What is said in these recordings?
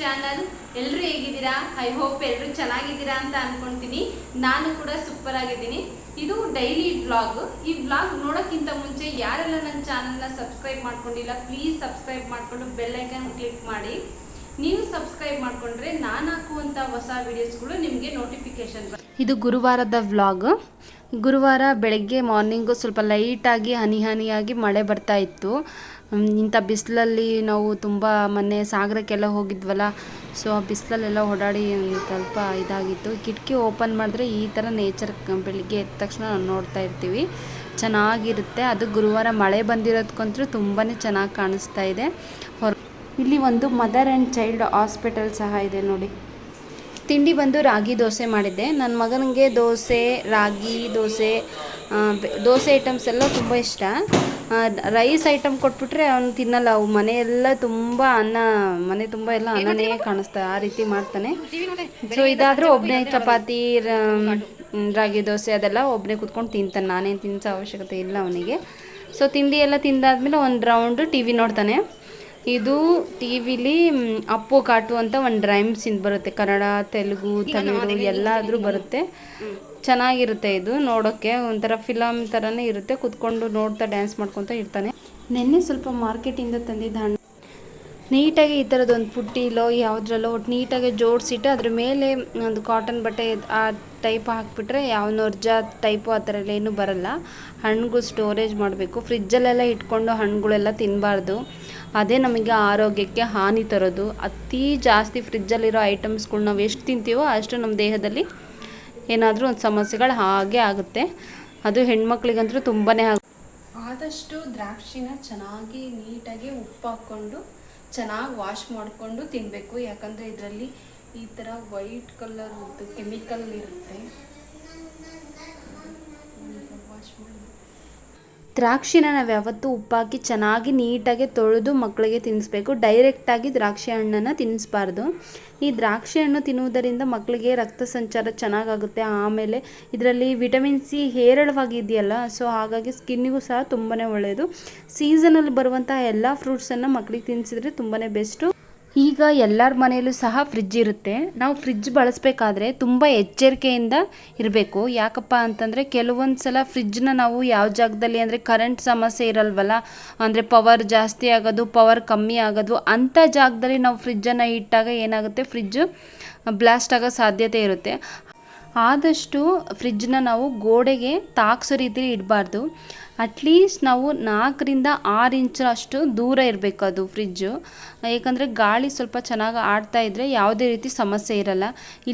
Channel ಎಲ್ಲರೂ ಹೇಗಿದ್ದೀರಾ? I hope ಎಲ್ಲರೂ ಚೆನ್ನಾಗಿದ್ದೀರಾ ಅಂತ ಅನ್ಕೊಂತೀನಿ. ನಾನು ಕೂಡ ಸೂಪರ್ ಆಗಿದ್ದೀನಿ. ಇದು ಡೈಲಿ ಬ್ಲಾಗ್ ಈ ಬ್ಲಾಗ್ ನೋಡೋಕ್ಕಿಂತ ಮುಂಚೆ ಯಾರೆಲ್ಲ ನನ್ನ ಚಾನಲ್ನ ಸಬ್ಸ್ಕ್ರೈಬ್ ಮಾಡ್ಕೊಂಡಿಲ್ಲ ಪ್ಲೀಸ್ ಸಬ್ಸ್ಕ್ರೈಬ್ ಮಾಡಿಕೊಂಡು ಬೆಲ್ಲೈಕನ್ ಕ್ಲಿಕ್ ಮಾಡಿ. ನೀವು ಸಬ್ಸ್ಕ್ರೈಬ್ ಮಾಡಿಕೊಂಡ್ರೆ ನಾನು ಹಾಕುವಂಥ ಹೊಸ ವಿಡಿಯೋಸ್ಗಳು ನಿಮಗೆ ನೋಟಿಫಿಕೇಶನ್ ಇದು ಗುರುವಾರದ ವ್ಲಾಗ್ ಗುರುವಾರ ಬೆಳಗ್ಗೆ ಮಾರ್ನಿಂಗು ಸ್ವಲ್ಪ ಲೈಟಾಗಿ ಹನಿ ಹನಿಯಾಗಿ ಮಳೆ ಬರ್ತಾ ಇತ್ತು. ಇಂಥ ಬಿಸಿಲಲ್ಲಿ ನಾವು ತುಂಬ ಮೊನ್ನೆ ಸಾಗರಕ್ಕೆಲ್ಲ ಹೋಗಿದ್ವಲ್ಲ, ಸೊ ಆ ಬಿಸಿಲಲ್ಲೆಲ್ಲ ಓಡಾಡಿ ಸ್ವಲ್ಪ ಇದಾಗಿತ್ತು. ಕಿಟಕಿ ಓಪನ್ ಮಾಡಿದ್ರೆ ಈ ಥರ ನೇಚರ್ ಬೆಳಿಗ್ಗೆ ಎದ್ದ ತಕ್ಷಣ ನಾವು ನೋಡ್ತಾ ಇರ್ತೀವಿ. ಚೆನ್ನಾಗಿರುತ್ತೆ. ಅದು ಗುರುವಾರ ಮಳೆ ಬಂದಿರೋದಕ್ಕಂತೂ ತುಂಬಾ ಚೆನ್ನಾಗಿ ಕಾಣಿಸ್ತಾ ಇದೆ. ಹೊರ ಇಲ್ಲಿ ಒಂದು ಮದರ್ ಆ್ಯಂಡ್ ಚೈಲ್ಡ್ ಹಾಸ್ಪಿಟಲ್ ಸಹ ಇದೆ ನೋಡಿ. ತಿಂಡಿ ಬಂದು ರಾಗಿ ದೋಸೆ ಮಾಡಿದ್ದೆ. ನನ್ನ ಮಗನಿಗೆ ದೋಸೆ, ರಾಗಿ ದೋಸೆ ದೋಸೆ ಐಟಮ್ಸ್ ಎಲ್ಲ ತುಂಬ ಇಷ್ಟ. ರೈಸ್ ಐಟಮ್ ಕೊಟ್ಬಿಟ್ರೆ ಅವ್ನು ತಿನ್ನಲ್ಲ. ಅವು ಮನೆಯೆಲ್ಲ ತುಂಬ ಅನ್ನ ಮನೆ ತುಂಬ ಎಲ್ಲ ಅನ್ನನೇ ಕಾಣಿಸ್ತಾ ಆ ರೀತಿ ಮಾಡ್ತಾನೆ. ಸೊ ಇದಾದರೂ ಒಬ್ಬನೇ ಚಪಾತಿ ರಾಗಿ ದೋಸೆ ಅದೆಲ್ಲ ಒಬ್ಬನೇ ಕುತ್ಕೊಂಡು ತಿಂತಾನೆ. ನಾನೇನು ತಿನ್ಸೋ ಅವಶ್ಯಕತೆ ಇಲ್ಲ ಅವನಿಗೆ. ಸೊ ತಿಂಡಿ ಎಲ್ಲ ತಿಂದಾದ್ಮೇಲೆ ಒಂದು ರೌಂಡು ಟಿ ವಿ ನೋಡ್ತಾನೆ. ಇದು ಟಿ ವಿಲಿ ಅಪ್ಪು ಕಾಟು ಅಂತ ಒಂದು ರೈಮ್ಸ್ ಇಂದ ಬರುತ್ತೆ. ಕನ್ನಡ ತೆಲುಗು ತಮಿಳು ಎಲ್ಲಾದ್ರೂ ಬರುತ್ತೆ. ಚೆನ್ನಾಗಿರುತ್ತೆ ಇದು ನೋಡೋಕ್ಕೆ. ಒಂಥರ ಫಿಲಮ್ ಥರನೇ ಇರುತ್ತೆ. ಕುತ್ಕೊಂಡು ನೋಡ್ತಾ ಡ್ಯಾನ್ಸ್ ಮಾಡ್ಕೊತ ಇರ್ತಾನೆ. ನಿನ್ನೆ ಸ್ವಲ್ಪ ಮಾರ್ಕೆಟಿಂದ ತಂದಿದ್ದ ಹಣ್ಣು. ನೀಟಾಗಿ ಈ ಥರದ್ದು ಒಂದು ಪುಟ್ಟಿಲೋ ಯಾವುದ್ರಲ್ಲೋ ಒಟ್ಟು ನೀಟಾಗಿ ಜೋಡಿಸಿಟ್ಟು ಅದ್ರ ಮೇಲೆ ಒಂದು ಕಾಟನ್ ಬಟ್ಟೆ ಆ ಟೈಪ್ ಹಾಕಿಬಿಟ್ರೆ ಯಾವ ನೊರ್ಜ ಟೈಪು ಆ ಥರ ಎಲ್ಲ ಏನೂ ಬರಲ್ಲ. ಹಣ್ಣುಗಳು ಸ್ಟೋರೇಜ್ ಮಾಡಬೇಕು. ಫ್ರಿಜ್ಜಲ್ಲೆಲ್ಲ ಇಟ್ಕೊಂಡು ಹಣ್ಣುಗಳೆಲ್ಲ ತಿನ್ನಬಾರ್ದು ಅದೇ ನಮಗೆ ಆರೋಗ್ಯಕ್ಕೆ ಹಾನಿ ತರೋದು. ಅತಿ ಜಾಸ್ತಿ ಫ್ರಿಜ್ಜಲ್ಲಿರೋ ಐಟಮ್ಸ್ಗಳು ನಾವು ಎಷ್ಟು ತಿಂತೀವೋ ಅಷ್ಟು ನಮ್ಮ ದೇಹದಲ್ಲಿ ಏನಾದರೂ ಒಂದು ಸಮಸ್ಯೆಗಳು ಹಾಗೆ ಆಗುತ್ತೆ. ಅದು ಹೆಣ್ಮಕ್ಳಿಗಂತೂ ತುಂಬಾ ಆದಷ್ಟು ದ್ರಾಕ್ಷಿನ ಚೆನ್ನಾಗಿ ನೀಟಾಗಿ ಉಪ್ಪು ಹಾಕ್ಕೊಂಡು ಚೆನ್ನಾಗಿ ವಾಶ್ ಮಾಡಿಕೊಂಡು ತಿನ್ನಬೇಕು ಯಾಕಂದರೆ ಇದರಲ್ಲಿ ಈ ಥರ ವೈಟ್ ಕಲರ್ ಕೆಮಿಕಲ್ ಇರುತ್ತೆ. ವಾಶ್ ಮಾಡಿ. ದ್ರಾಕ್ಷಿನ ನಾವು ಯಾವತ್ತೂ ಉಪ್ಪಾಕಿ ಚೆನ್ನಾಗಿ ನೀಟಾಗಿ ತೊಳೆದು ಮಕ್ಕಳಿಗೆ ತಿನ್ನಿಸ್ಬೇಕು ಡೈರೆಕ್ಟಾಗಿ ದ್ರಾಕ್ಷಿ ಹಣ್ಣನ್ನು ತಿನ್ನಿಸ್ಬಾರ್ದು ಈ ದ್ರಾಕ್ಷಿ ಹಣ್ಣು ತಿನ್ನುವುದರಿಂದ ಮಕ್ಕಳಿಗೆ ರಕ್ತ ಸಂಚಾರ ಚೆನ್ನಾಗಾಗುತ್ತೆ. ಆಮೇಲೆ ಇದರಲ್ಲಿ ವಿಟಮಿನ್ ಸಿ ಹೇರಳವಾಗಿದೆಯಲ್ಲ ಸೊ ಹಾಗಾಗಿ ಸ್ಕಿನ್ನಿಗೂ ಸಹ ತುಂಬಾ ಒಳ್ಳೆಯದು ಸೀಸನಲ್ಲಿ ಬರುವಂಥ ಎಲ್ಲ ಫ್ರೂಟ್ಸನ್ನು ಮಕ್ಕಳಿಗೆ ತಿನ್ನಿಸಿದ್ರೆ ತುಂಬಾ ಬೆಸ್ಟು ಈಗ ಎಲ್ಲರ ಮನೆಯಲ್ಲೂ ಸಹ ಫ್ರಿಜ್ ಇರುತ್ತೆ. ನಾವು ಫ್ರಿಜ್ ಬಳಸಬೇಕಾದ್ರೆ ತುಂಬ ಎಚ್ಚರಿಕೆಯಿಂದ ಇರಬೇಕು. ಯಾಕಪ್ಪ ಅಂತಂದರೆ ಕೆಲವೊಂದು ಸಲ ಫ್ರಿಜ್ನ ನಾವು ಯಾವ ಜಾಗದಲ್ಲಿ ಅಂದರೆ ಕರೆಂಟ್ ಸಮಸ್ಯೆ ಇರಲ್ವಲ್ಲ, ಅಂದರೆ ಪವರ್ ಜಾಸ್ತಿ ಆಗೋದು ಪವರ್ ಕಮ್ಮಿ ಆಗೋದು ಅಂಥ ಜಾಗದಲ್ಲಿ ನಾವು ಫ್ರಿಜ್ಜನ್ನು ಇಟ್ಟಾಗ ಏನಾಗುತ್ತೆ? ಫ್ರಿಜ್ಜು ಬ್ಲಾಸ್ಟ್ ಆಗೋ ಸಾಧ್ಯತೆ ಇರುತ್ತೆ. ಆದಷ್ಟು ಫ್ರಿಜ್ಜನ್ನ ನಾವು ಗೋಡೆಗೆ ತಾಕ್ಸೋ ರೀತಿಲಿ ಇಡಬಾರ್ದು. ಅಟ್ಲೀಸ್ಟ್ ನಾವು ನಾಲ್ಕರಿಂದ ಆರು ಇಂಚಷ್ಟು ದೂರ ಇರಬೇಕು ಅದು ಫ್ರಿಜ್ಜು ಏಕೆಂದರೆ ಗಾಳಿ ಸ್ವಲ್ಪ ಚೆನ್ನಾಗಿ ಆಡ್ತಾ ಇದ್ದರೆ ಯಾವುದೇ ರೀತಿ ಸಮಸ್ಯೆ ಇರಲ್ಲ.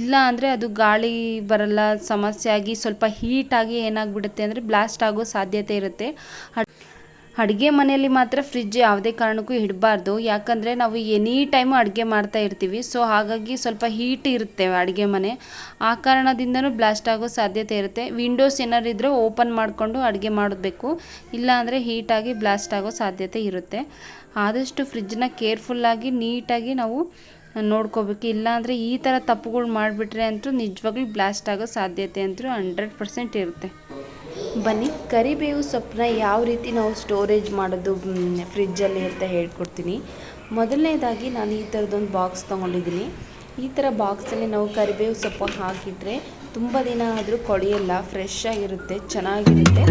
ಇಲ್ಲ ಅಂದರೆ ಅದು ಗಾಳಿ ಬರಲ್ಲ, ಸಮಸ್ಯೆ ಆಗಿ ಸ್ವಲ್ಪ ಹೀಟಾಗಿ ಏನಾಗ್ಬಿಡುತ್ತೆ ಅಂದರೆ ಬ್ಲಾಸ್ಟ್ ಆಗೋ ಸಾಧ್ಯತೆ ಇರುತ್ತೆ. ಅಡುಗೆ ಮನೆಯಲ್ಲಿ ಮಾತ್ರ ಫ್ರಿಜ್ ಯಾವುದೇ ಕಾರಣಕ್ಕೂ ಇಡಬಾರ್ದು. ಯಾಕಂದರೆ ನಾವು ಎನಿ ಟೈಮು ಅಡುಗೆ ಮಾಡ್ತಾ ಇರ್ತೀವಿ. ಸೊ ಹಾಗಾಗಿ ಸ್ವಲ್ಪ ಹೀಟ್ ಇರುತ್ತೆ ಅಡುಗೆ ಮನೆ. ಆ ಕಾರಣದಿಂದನೂ ಬ್ಲಾಸ್ಟ್ ಆಗೋ ಸಾಧ್ಯತೆ ಇರುತ್ತೆ. ವಿಂಡೋಸ್ ಏನಾದ್ರು ಇದ್ದರೆ ಓಪನ್ ಮಾಡಿಕೊಂಡು ಅಡುಗೆ ಮಾಡಬೇಕು. ಇಲ್ಲಾಂದರೆ ಹೀಟಾಗಿ ಬ್ಲಾಸ್ಟ್ ಆಗೋ ಸಾಧ್ಯತೆ ಇರುತ್ತೆ. ಆದಷ್ಟು ಫ್ರಿಜ್ನ ಕೇರ್ಫುಲ್ಲಾಗಿ ನೀಟಾಗಿ ನಾವು ನೋಡ್ಕೋಬೇಕು. ಇಲ್ಲಾಂದರೆ ಈ ಥರ ತಪ್ಪುಗಳು ಮಾಡಿಬಿಟ್ರೆ ಅಂತೂ ನಿಜವಾಗ್ಲೂ ಬ್ಲಾಸ್ಟ್ ಆಗೋ ಸಾಧ್ಯತೆ ಅಂತೂ ಹಂಡ್ರೆಡ್ ಪರ್ಸೆಂಟ್ ಇರುತ್ತೆ. ಬನ್ನಿ, ಕರಿಬೇವು ಸೊಪ್ಪನ್ನ ಯಾವ ರೀತಿ ನಾವು ಸ್ಟೋರೇಜ್ ಮಾಡೋದು ಫ್ರಿಜ್ಜಲ್ಲಿ ಅಂತ ಹೇಳ್ಕೊಡ್ತೀನಿ. ಮೊದಲನೇದಾಗಿ ನಾನು ಈ ಥರದೊಂದು ಬಾಕ್ಸ್ ತೊಗೊಂಡಿದ್ದೀನಿ. ಈ ಥರ ಬಾಕ್ಸಲ್ಲಿ ನಾವು ಕರಿಬೇವು ಸೊಪ್ಪು ಹಾಕಿಟ್ರೆ ತುಂಬ ದಿನ ಆದರೂ ಕೊಳೆಯಲ್ಲ ಫ್ರೆಶ್ ಆಗಿರುತ್ತೆ, ಚೆನ್ನಾಗಿರುತ್ತೆ.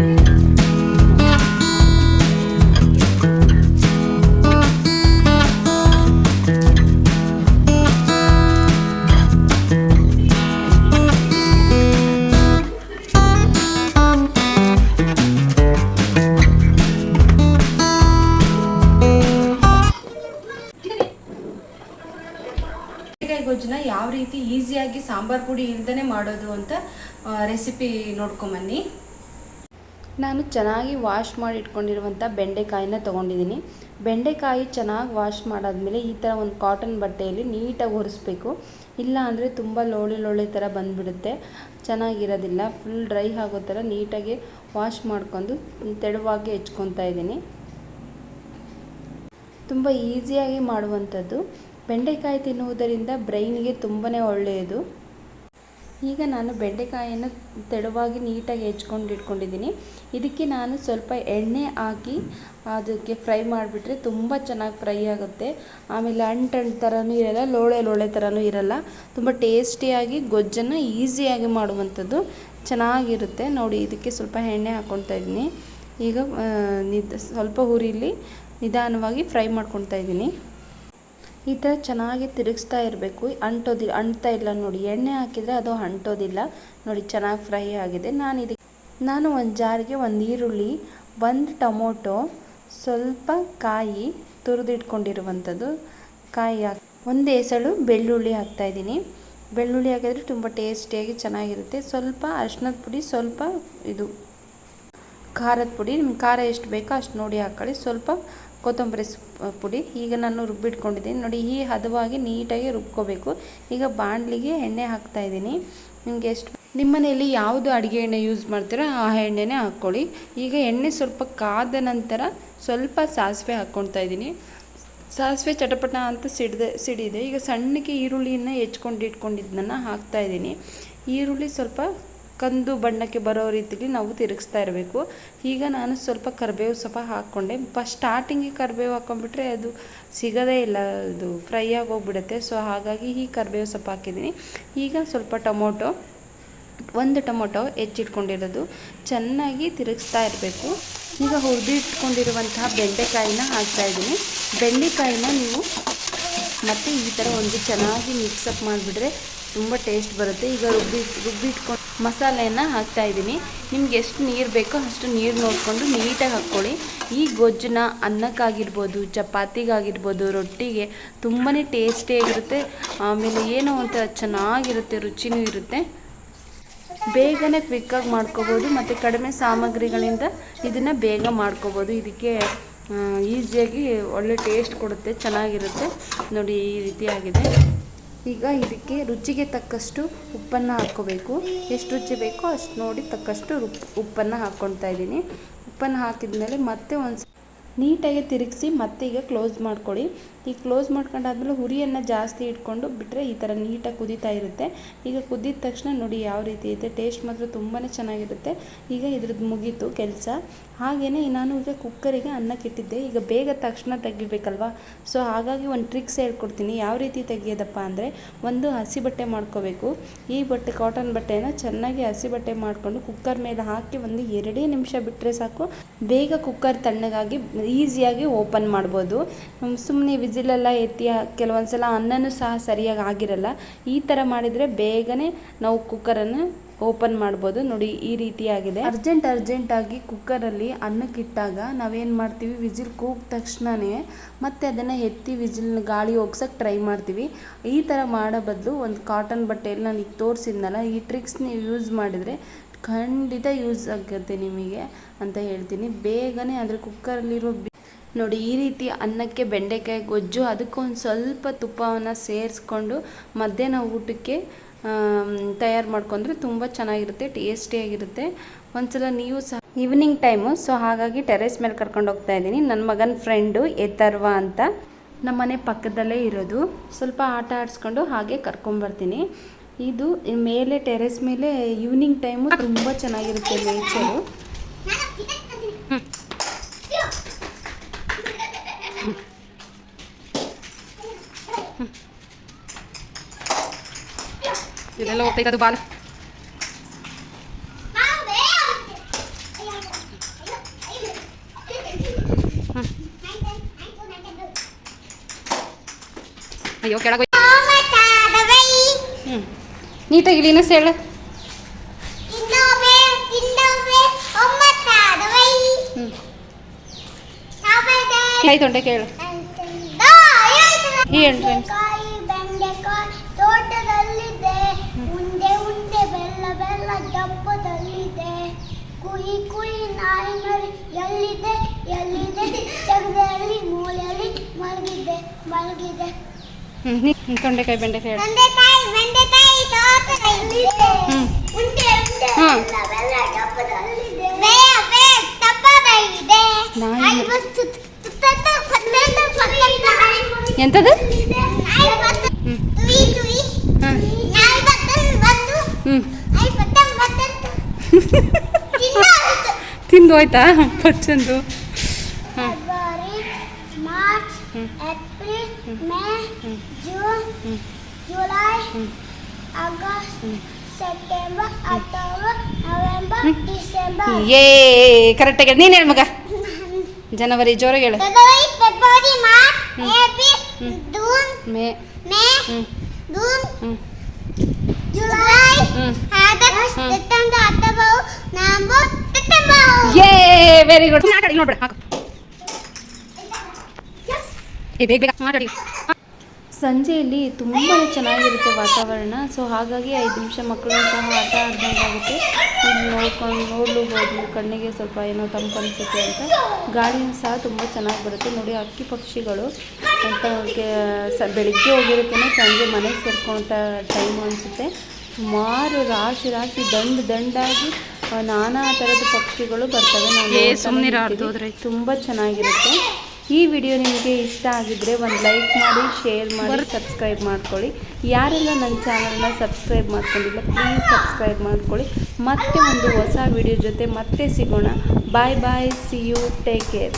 ಯಾವ ರೀತಿ ಈಸಿಯಾಗಿ ಸಾಂಬಾರು ಪುಡಿ ಇಲ್ದೇ ಮಾಡೋದು ಅಂತ ರೆಸಿಪಿ ನೋಡ್ಕೊಂಬನ್ನಿ. ನಾನು ಚೆನ್ನಾಗಿ ವಾಶ್ ಮಾಡಿ ಇಟ್ಕೊಂಡಿರುವಂಥ ಬೆಂಡೆಕಾಯಿನ ತೊಗೊಂಡಿದ್ದೀನಿ. ಬೆಂಡೆಕಾಯಿ ಚೆನ್ನಾಗಿ ವಾಶ್ ಮಾಡಾದಮೇಲೆ ಈ ಥರ ಒಂದು ಕಾಟನ್ ಬಟ್ಟೆಯಲ್ಲಿ ನೀಟಾಗಿ ಒರೆಸ್ಬೇಕು. ಇಲ್ಲ ಅಂದರೆ ತುಂಬ ಲೋಳೆ ಲೋಳೆ ಥರ ಬಂದುಬಿಡುತ್ತೆ. ಚೆನ್ನಾಗಿರೋದಿಲ್ಲ ಫುಲ್ ಡ್ರೈ ಆಗೋ ಥರ ನೀಟಾಗಿ ವಾಶ್ ಮಾಡ್ಕೊಂಡು ತೆಳುವಾಗಿ ಹೆಚ್ಕೊತಾ ಇದ್ದೀನಿ. ತುಂಬ ಈಸಿಯಾಗಿ ಮಾಡುವಂಥದ್ದು. ಬೆಂಡೆಕಾಯಿ ತಿನ್ನುವುದರಿಂದ ಬ್ರೈನ್ಗೆ ತುಂಬಾ ಒಳ್ಳೆಯದು. ಈಗ ನಾನು ಬೆಂಡೆಕಾಯನ್ನು ತೆಳುವಾಗಿ ನೀಟಾಗಿ ಹೆಚ್ಕೊಂಡು ಇಟ್ಕೊಂಡಿದ್ದೀನಿ. ಇದಕ್ಕೆ ನಾನು ಸ್ವಲ್ಪ ಎಣ್ಣೆ ಹಾಕಿ ಅದಕ್ಕೆ ಫ್ರೈ ಮಾಡಿಬಿಟ್ರೆ ತುಂಬ ಚೆನ್ನಾಗಿ ಫ್ರೈ ಆಗುತ್ತೆ. ಆಮೇಲೆ ಅಂಟು ಅಂಟು ಥರನೂ ಇರಲ್ಲ, ಲೋಳೆ ಲೋಳೆ ಥರನೂ ಇರಲ್ಲ. ತುಂಬ ಟೇಸ್ಟಿಯಾಗಿ, ಗೊಜ್ಜನ್ನು ಈಸಿಯಾಗಿ ಮಾಡುವಂಥದ್ದು ಚೆನ್ನಾಗಿರುತ್ತೆ. ನೋಡಿ, ಇದಕ್ಕೆ ಸ್ವಲ್ಪ ಎಣ್ಣೆ ಹಾಕ್ಕೊಳ್ತಾ ಇದ್ದೀನಿ. ಈಗ ಸ್ವಲ್ಪ ಹುರಿಲಿ ನಿಧಾನವಾಗಿ ಫ್ರೈ ಮಾಡ್ಕೊಳ್ತಾ ಇದ್ದೀನಿ. ಈ ಥರ ಚೆನ್ನಾಗಿ ತಿರುಗಿಸ್ತಾ ಇರಬೇಕು. ಅಂಟೋದಿ, ಅಂಟ್ತಾ ಇಲ್ಲ ನೋಡಿ. ಎಣ್ಣೆ ಹಾಕಿದರೆ ಅದು ಅಂಟೋದಿಲ್ಲ. ನೋಡಿ ಚೆನ್ನಾಗಿ ಫ್ರೈ ಆಗಿದೆ. ನಾನು ಇದಕ್ಕೆ ನಾನು ಒಂದು ಜಾರಿಗೆ ಒಂದು ಈರುಳ್ಳಿ, ಒಂದು ಟೊಮೊಟೊ, ಸ್ವಲ್ಪ ಕಾಯಿ ತುರಿದಿಟ್ಕೊಂಡಿರುವಂಥದ್ದು ಕಾಯಿ ಹಾಕಿ, ಒಂದು ಎಸಳು ಬೆಳ್ಳುಳ್ಳಿ ಹಾಕ್ತಾಯಿದ್ದೀನಿ ಬೆಳ್ಳುಳ್ಳಿ ಹಾಕಿದ್ರೆ ತುಂಬ ಟೇಸ್ಟಿಯಾಗಿ ಚೆನ್ನಾಗಿರುತ್ತೆ. ಸ್ವಲ್ಪ ಅರ್ಶಿನದ ಪುಡಿ, ಸ್ವಲ್ಪ ಇದು, ಖಾರದ ಪುಡಿ. ನಿಮ್ಗೆ ಖಾರ ಎಷ್ಟು ಬೇಕೋ ಅಷ್ಟು ನೋಡಿ ಹಾಕ್ಕೊಳ್ಳಿ ಸ್ವಲ್ಪ ಕೊತ್ತಂಬರಿ ಪುಡಿ. ಈಗ ನಾನು ರುಬ್ಬಿಟ್ಕೊಂಡಿದ್ದೀನಿ. ನೋಡಿ, ಈ ಹದವಾಗಿ ನೀಟಾಗಿ ರುಬ್ಕೋಬೇಕು. ಈಗ ಬಾಣಲಿಗೆ ಎಣ್ಣೆ ಹಾಕ್ತಾ ಇದ್ದೀನಿ. ನಿಮಗೆ ಎಷ್ಟು ನಿಮ್ಮ ಮನೆಯಲ್ಲಿ ಯಾವುದು ಅಡುಗೆ ಎಣ್ಣೆ ಯೂಸ್ ಮಾಡ್ತೀರೋ? ಆ ಎಣ್ಣೆನೇ ಹಾಕ್ಕೊಳ್ಳಿ. ಈಗ ಎಣ್ಣೆ ಸ್ವಲ್ಪ ಕಾದ ನಂತರ ಸ್ವಲ್ಪ ಸಾಸಿವೆ ಹಾಕ್ಕೊಳ್ತಾ ಇದ್ದೀನಿ. ಸಾಸಿವೆ ಚಟಪಟ ಅಂತ ಸಿಡಿದೆ ಸಿಡಿದೆ. ಈಗ ಸಣ್ಣಕ್ಕೆ ಈರುಳ್ಳಿಯನ್ನು ಹೆಚ್ಕೊಂಡು ಇಟ್ಕೊಂಡಿದ್ದನ್ನು ಹಾಕ್ತಾ ಇದ್ದೀನಿ. ಈರುಳ್ಳಿ ಸ್ವಲ್ಪ ಕಂದು ಬಣ್ಣಕ್ಕೆ ಬರೋ ರೀತಿಲಿ ನಾವು ತಿರುಗಿಸ್ತಾ ಇರಬೇಕು. ಈಗ ನಾನು ಸ್ವಲ್ಪ ಕರಿಬೇವು ಸೊಪ್ಪ ಹಾಕ್ಕೊಂಡೆ. ಫಸ್ಟ್ ಸ್ಟಾರ್ಟಿಂಗಿಗೆ ಕರಿಬೇವು ಹಾಕ್ಕೊಂಡ್ಬಿಟ್ರೆ ಅದು ಸಿಗೋದೇ ಇಲ್ಲ, ಅದು ಫ್ರೈ ಆಗೋಗ್ಬಿಡುತ್ತೆ. ಸೊ ಹಾಗಾಗಿ ಈ ಕರಿಬೇವು ಸೊಪ್ಪು ಹಾಕಿದ್ದೀನಿ. ಈಗ ಸ್ವಲ್ಪ ಟೊಮೊಟೊ, ಒಂದು ಟೊಮೊಟೊ ಹೆಚ್ಚಿಟ್ಕೊಂಡಿರೋದು ಚೆನ್ನಾಗಿ ತಿರುಗಿಸ್ತಾ ಇರಬೇಕು. ಈಗ ಹುರಿದಿಟ್ಕೊಂಡಿರುವಂತಹ ಬೆಂಡೆಕಾಯಿನ ಹಾಕ್ತಾ ಇದ್ದೀನಿ. ಬೆಂಡೆಕಾಯಿನ ನೀವು ಮತ್ತು ಈ ಥರ ಒಂದು ಚೆನ್ನಾಗಿ ಮಿಕ್ಸಪ್ ಮಾಡಿಬಿಟ್ರೆ ತುಂಬ ಟೇಸ್ಟ್ ಬರುತ್ತೆ. ಈಗ ರುಬ್ಬಿ ರುಬ್ಬಿಟ್ಕೊಂಡು ಮಸಾಲೆಯನ್ನು ಹಾಕ್ತಾ ಇದ್ದೀನಿ. ನಿಮ್ಗೆ ಎಷ್ಟು ನೀರು ಬೇಕೋ ಅಷ್ಟು ನೀರು ನೋಡಿಕೊಂಡು ನೀಟಾಗಿ ಹಾಕ್ಕೊಳ್ಳಿ. ಈ ಗೊಜ್ಜನ್ನ ಅನ್ನಕ್ಕಾಗಿರ್ಬೋದು, ಚಪಾತಿಗಾಗಿರ್ಬೋದು, ರೊಟ್ಟಿಗೆ ತುಂಬಾ ಟೇಸ್ಟಿಯಾಗಿರುತ್ತೆ ಆಮೇಲೆ ಏನೋ ಒಂಥರ ಚೆನ್ನಾಗಿರುತ್ತೆ, ರುಚಿನೂ ಇರುತ್ತೆ. ಬೇಗನೆ ಕ್ವಿಕ್ಕಾಗಿ ಮಾಡ್ಕೋಬೋದು ಮತ್ತು ಕಡಿಮೆ ಸಾಮಗ್ರಿಗಳಿಂದ ಇದನ್ನು ಬೇಗ ಮಾಡ್ಕೋಬೋದು. ಇದಕ್ಕೆ ಈಸಿಯಾಗಿ ಒಳ್ಳೆ ಟೇಸ್ಟ್ ಕೊಡುತ್ತೆ, ಚೆನ್ನಾಗಿರುತ್ತೆ. ನೋಡಿ ಈ ರೀತಿಯಾಗಿದೆ ಈಗ ಇದಕ್ಕೆ ರುಚಿಗೆ ತಕ್ಕಷ್ಟು ಉಪ್ಪನ್ನು ಹಾಕ್ಕೋಬೇಕು. ಎಷ್ಟು ರುಚಿ ಬೇಕೋ ಅಷ್ಟು ನೋಡಿ ತಕ್ಕಷ್ಟು ಉಪ್ಪನ್ನ ಹಾಕ್ಕೊಳ್ತಾ ಇದ್ದೀನಿ. ಉಪ್ಪನ್ನು ಹಾಕಿದ್ಮೇಲೆ ಮತ್ತೆ ಒಂದು ನೀಟಾಗಿ ತಿರುಗಿಸಿ ಮತ್ತೆ ಈಗ ಕ್ಲೋಸ್ ಮಾಡ್ಕೊಳ್ಳಿ. ಈಗ ಕ್ಲೋಸ್ ಮಾಡ್ಕೊಂಡಾದ್ಮೇಲೆ ಹುರಿಯನ್ನು ಜಾಸ್ತಿ ಇಟ್ಕೊಂಡು ಬಿಟ್ಟರೆ ಈ ಥರ ನೀಟಾಗಿ ಕುದೀತಾ ಇರುತ್ತೆ. ಈಗ ಕುದ್ದಿದ ತಕ್ಷಣ ನೋಡಿ ಯಾವ ರೀತಿ ಇದೆ. ಟೇಸ್ಟ್ ಮಾತ್ರ ತುಂಬಾ ಚೆನ್ನಾಗಿರುತ್ತೆ. ಈಗ ಇದ್ರದ್ದು ಮುಗೀತು ಕೆಲಸ. ಹಾಗೆಯೇ ನಾನು ಈಗ ಕುಕ್ಕರಿಗೆ ಅನ್ನಕ್ಕೆ ಇಟ್ಟಿದ್ದೆ ಈಗ ಬೇಗ ತಕ್ಷಣ ತೆಗಿಬೇಕಲ್ವಾ? ಸೊ, ಹಾಗಾಗಿ ಒಂದು ಟ್ರಿಕ್ಸ್ ಹೇಳ್ಕೊಡ್ತೀನಿ. ಯಾವ ರೀತಿ ತೆಗಿಯೋದಪ್ಪ ಅಂದರೆ, ಒಂದು ಹಸಿ ಬಟ್ಟೆ ಮಾಡ್ಕೋಬೇಕು. ಈ ಬಟ್ಟೆ ಕಾಟನ್ ಬಟ್ಟೆನ ಚೆನ್ನಾಗಿ ಹಸಿ ಬಟ್ಟೆ ಮಾಡಿಕೊಂಡು ಕುಕ್ಕರ್ ಮೇಲೆ ಹಾಕಿ ಒಂದು ಎರಡೇ ನಿಮಿಷ ಬಿಟ್ಟರೆ ಸಾಕು. ಬೇಗ ಕುಕ್ಕರ್ ತಣ್ಣಗಾಗಿ ಈಸಿಯಾಗಿ ಓಪನ್ ಮಾಡ್ಬೋದು. ಸುಮ್ಮನೆ ವಿಸಿಲೆಲ್ಲ ಎತ್ತಿ ಕೆಲವೊಂದು ಸಲ ಅನ್ನನೂ ಸಹ ಸರಿಯಾಗಿ ಆಗಿರಲ್ಲ. ಈ ಥರ ಮಾಡಿದರೆ ಬೇಗನೆ ನಾವು ಕುಕ್ಕರನ್ನು ಓಪನ್ ಮಾಡ್ಬೋದು. ನೋಡಿ, ಈ ರೀತಿಯಾಗಿದೆ ಅರ್ಜೆಂಟ್ ಅರ್ಜೆಂಟಾಗಿ ಕುಕ್ಕರಲ್ಲಿ ಅನ್ನಕ್ಕಿಟ್ಟಾಗ ನಾವೇನು ಮಾಡ್ತೀವಿ? ವಿಜಿಲ್ ಕೂಗ್ ತಕ್ಷಣವೇ ಮತ್ತೆ ಅದನ್ನು ಎತ್ತಿ ವಿಜಿಲ್ ಗಾಳಿ ಹೋಗ್ಸೋಕ್ಕೆ ಟ್ರೈ ಮಾಡ್ತೀವಿ. ಈ ಥರ ಮಾಡೋ ಬದಲು ಒಂದು ಕಾಟನ್ ಬಟ್ಟೆಯಲ್ಲಿ ನಾನು ಈಗ ತೋರಿಸಿದ್ನಲ್ಲ, ಈ ಟ್ರಿಕ್ಸ್ ನೀವು ಯೂಸ್ ಮಾಡಿದರೆ ಖಂಡಿತ ಯೂಸ್ ಆಗುತ್ತೆ ನಿಮಗೆ ಅಂತ ಹೇಳ್ತೀನಿ. ಬೇಗನೆ ಅಂದರೆ ಕುಕ್ಕರಲ್ಲಿರೋ ನೋಡಿ, ಈ ರೀತಿ ಅನ್ನಕ್ಕೆ ಬೆಂಡೆಕಾಯಿ ಗೊಜ್ಜು, ಅದಕ್ಕೊಂದು ಸ್ವಲ್ಪ ತುಪ್ಪವನ್ನು ಸೇರಿಸ್ಕೊಂಡು ಮಧ್ಯಾಹ್ನ ಊಟಕ್ಕೆ ತಯಾರು ಮಾಡ್ಕೊಂಡ್ರೆ ತುಂಬ ಚೆನ್ನಾಗಿರುತ್ತೆ ಟೇಸ್ಟಿಯಾಗಿರುತ್ತೆ ಒಂದ್ಸಲ ನೀವು ಸಹ ಈವ್ನಿಂಗ್ ಟೈಮು ಸೊ ಹಾಗಾಗಿ ಟೆರೆಸ್ ಮೇಲೆ ಕರ್ಕೊಂಡು ಹೋಗ್ತಾ ಇದ್ದೀನಿ. ನನ್ನ ಮಗನ ಫ್ರೆಂಡು ಎತ್ತರ್ವ ಅಂತ. ನಮ್ಮ ಮನೆ ಪಕ್ಕದಲ್ಲೇ ಇರೋದು. ಸ್ವಲ್ಪ ಆಟ ಆಡಿಸ್ಕೊಂಡು ಹಾಗೆ ಕರ್ಕೊಂಬರ್ತೀನಿ. ಇದು ಮೇಲೆ ಟೆರೆಸ್ ಮೇಲೆ ಈವ್ನಿಂಗ್ ಟೈಮು ತುಂಬ ಚೆನ್ನಾಗಿರುತ್ತೆ ನೇಚರು ಇದೆಲ್ಲ ಹೋಗ್ತೈತೆ ಅದು ಬಾಲ್. ಅಯ್ಯೋ ಕೆಳಗೆ ಹ್ಞೂ ನೀಟಾಗಿ ಇಲ್ಲಿನ ಹೇಳು. ಹ್ಞೂ ಆಯ್ತು ಉಂಟೆ ಕೇಳು. ಹೇಳು ಎಂಟ್ರೆನ್ಸ್ ತೋಟದಲ್ಲಿದೆ. ಉಂಡೆ ಉಂಡೆ ಬೆಲ್ಲ ಬೆಲ್ಲ ಡಬ್ಬದಲ್ಲಿದೆ ಕುಯಿ ಕುಯಿ ನಾಯಿ ಮರಿ ಎಲ್ಲಿದೆ? ಎಲ್ಲಿದೆ? ಜಗದಲ್ಲಿ ಮೂಲೆಯಲ್ಲಿ ಮಲಗಿದೆ ಮಲಗಿದೆ. ತೊಂಡೆಕಾಯಿ ಬೆಂಡೆಕಾಯಿ ಹೇಳು. ಬೆಂಡೆಕಾಯಿ ತೋಟದಲ್ಲಿದೆ. ಉಂಡೆ ಉಂಡೆ. ಬೆಲ್ಲ ಬೆಲ್ಲ ನಾಯಿ ಮರಿ. ಎಂಥದ್ದು ತಿಂದು ಹೋಯ್ತಾ ಪಚ್ಚಂದು. July August September October November. December ಏ ಕರೆಕ್ಟಾಗಿ ನೀನು ಹೇಳು ಮಗ ಜನವರಿ ಜೋರಾಗಿ ಹೇಳು ಫೆಬ್ರವರಿ ಫೆಬ್ರವರಿ ಮಾರ್ಚ್ ಹ್ಮ್. ಏಪ್ರಿಲ್ ಹ್ಮ್. ಜೂನ್ ಮೇ ಮೇ ಹ್ಞೂ ಜೂನ್ ಹ್ಞೂ ಜುಲೈ ಹ್ಮ್. ಆಗಸ್ಟ್ ಹ್ಮ್. ಸೆಪ್ಟೆಂಬರ್ ಅಕ್ಟೋಬರ್ ನವೆಂಬರ್ ಡಿಸೆಂಬರ್ ಏ ವೆರಿ ಗುಡ್ ಮಾತಾಡಿ ನೋಡ್ಬೇಡ ಹಾಕು ಏ ಬೇಗ ಬೇಗ ಮಾತಾಡಿ ಸಂಜೆಯಲ್ಲಿ ತುಂಬಾ ಚೆನ್ನಾಗಿರುತ್ತೆ ವಾತಾವರಣ. ಸೊ ಹಾಗಾಗಿ ಐದು ನಿಮಿಷ ಮಕ್ಕಳು ಸಹ ಆಟ ಆಡ್ದಂಗಾಗುತ್ತೆ. ಇಲ್ಲಿ ನೋಡ್ಕೊಂಡು ನೋಡ್ಲೂಬೋದು ಕಣ್ಣಿಗೆ ಸ್ವಲ್ಪ ಏನೋ ತಂಪು ಅನಿಸುತ್ತೆ ಅಂತ. ಗಾಳಿನೂ ಸಹ ತುಂಬ ಚೆನ್ನಾಗಿ ಬರುತ್ತೆ. ನೋಡಿ ಹಕ್ಕಿ ಪಕ್ಷಿಗಳು ಅಂತ ಸ ಬೆಳಿಗ್ಗೆ ಹೋಗಿರುತ್ತೇನೆ ಸಂಜೆ ಮನೆಗೆ ಸೇರ್ಕೊಂತ ಟೈಮ್ ಅನಿಸುತ್ತೆ. ಸುಮಾರು ರಾಶಿ ರಾಶಿ ದಂಡು ದಂಡಾಗಿ ನಾನಾ ಥರದ ಪಕ್ಷಿಗಳು ಬರ್ತವೆ. ನಾವು. ತುಂಬ ಚೆನ್ನಾಗಿರುತ್ತೆ. ಈ ವಿಡಿಯೋ ನಿಮಗೆ ಇಷ್ಟ ಆಗಿದ್ರೆ ಒಂದು ಲೈಕ್ ಮಾಡಿ ಶೇರ್ ಮಾಡಿ ಸಬ್ಸ್ಕ್ರೈಬ್ ಮಾಡ್ಕೊಳ್ಳಿ. ಯಾರೆಲ್ಲ ನನ್ನ ಚಾನಲ್ನ ಸಬ್ಸ್ಕ್ರೈಬ್ ಮಾಡ್ಕೊಂಡಿಲ್ಲ ಪ್ಲೀಸ್ ಸಬ್ಸ್ಕ್ರೈಬ್ ಮಾಡ್ಕೊಳ್ಳಿ. ಮತ್ತೆ ಒಂದು ಹೊಸ ವಿಡಿಯೋ ಜೊತೆ ಮತ್ತೆ ಸಿಗೋಣ. Bye bye see you take care